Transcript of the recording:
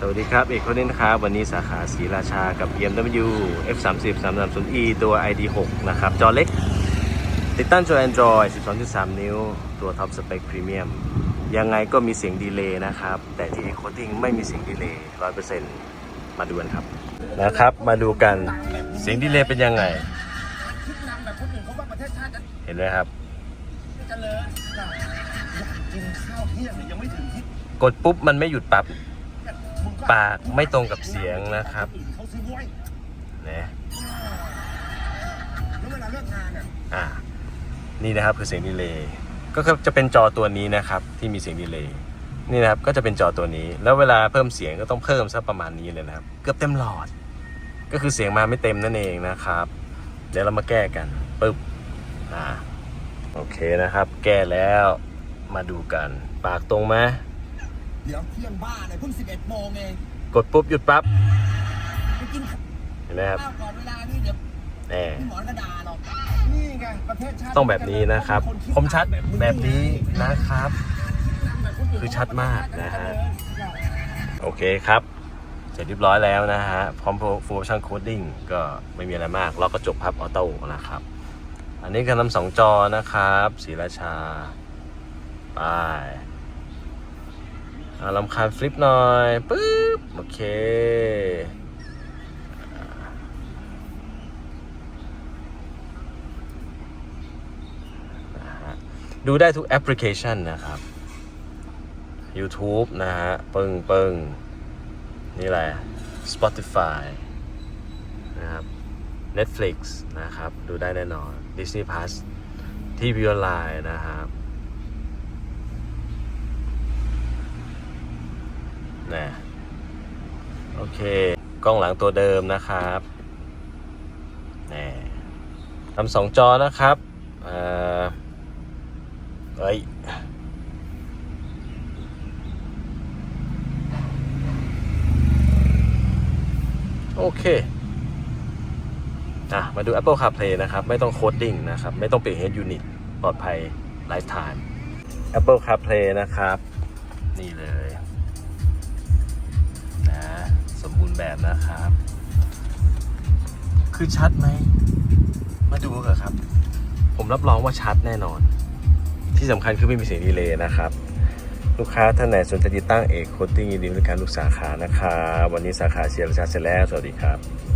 สวัสดีครับ เอกคนนี้นะครับ วันนี้สาขาศรีราชากับ BMW F30 330e ตัว ID6 นะครับ จอเล็ก ติดตั้งจอ Android 12.3 นิ้ว ตัวท็อปสเปคพรีเมียมยังไงก็มีเสียงดีเลย์นะครับ แต่ที่ e c o d i n g ไม่มีเสียงดีเลย์100%มาดูกันครับ นะครับ มาดูกันเสียงดีเลย์เป็นยังไง เห็นไหมครับกดปุ๊บมันไม่หยุดปั๊บ ปากไม่ตรงกับเสียงนะครับนะอ่านี่นะครับคือเสียงดีเลย์ก็คือจะเป็นจอตัวนี้นะครับที่มีเสียงดีเลย์นี่นะครับก็จะเป็นจอตัวนี้ แล้วเวลาเพิ่มเสียงก็ต้องเพิ่มสักประมาณนี้เลยนะครับ เกือบเต็มหลอด ก็คือเสียงมาไม่เต็มนั่นเองนะครับ เดี๋ยวเรามาแก้กันปึ๊บอ่าโอเคนะครับ แก้แล้วมาดูกัน ปากตรงไหม เดี๋ยวเที่ยงบ้าเลยเพิ่ง11โมงเองกดปุ๊บหยุดปั๊บไปกินข้าวเห็นไหมครับก่อนเวลานี่เดี๋ยวแน่พี่หมอนกระดาหรอกนี่ไงประเทศชาติต้องแบบนี้นะครับผมชัดแบบนี้นะครับ คือชัดมากนะฮะ โอเคครับ เสร็จเรียบร้อยแล้วนะฮะ พร้อมฟูลชั่นโคดดิ้งก็ไม่มีอะไรมากล็อกกระจกพับออโต้นะครับ อันนี้คือนำสองจอนะครับศรีราชา ไปเอา ลำคาญฟลิปหน่อยปึ๊บโอเคดูได้ทุกแอปพลิเคชันนะครับ YouTube นะฮะ ปึ้งปึ้งนี่แหละ Spotify นะครับ Netflix นะครับ ดูได้แน่นอน Disney Plus ที่วีออนไลน์นะครับ นะโอเค กล้องหลังตัวเดิมนะครับนี่ทำสองจอนะครับเอ่อเอ้ยโอเคอะมาดู Apple CarPlay นะครับ ไม่ต้องโคดดิ้งนะครับ ไม่ต้องเปลี่ยน Head Unit ปลอดภัย Lifetime Apple CarPlay นะครับ นี่เลย สมบูรณ์แบบนะครับ คือชัดไหม มาดูกันครับ ผมรับรองว่าชัดแน่นอน ที่สำคัญคือไม่มีเสียงดีเลย์นะครับ ลูกค้าท่านไหนสนใจติดตั้งเอกโคตติ้งยินดีบริการลูกสาขานะครับวันนี้สาขาเชียร์ประชาเสร็จแล้ว สวัสดีครับ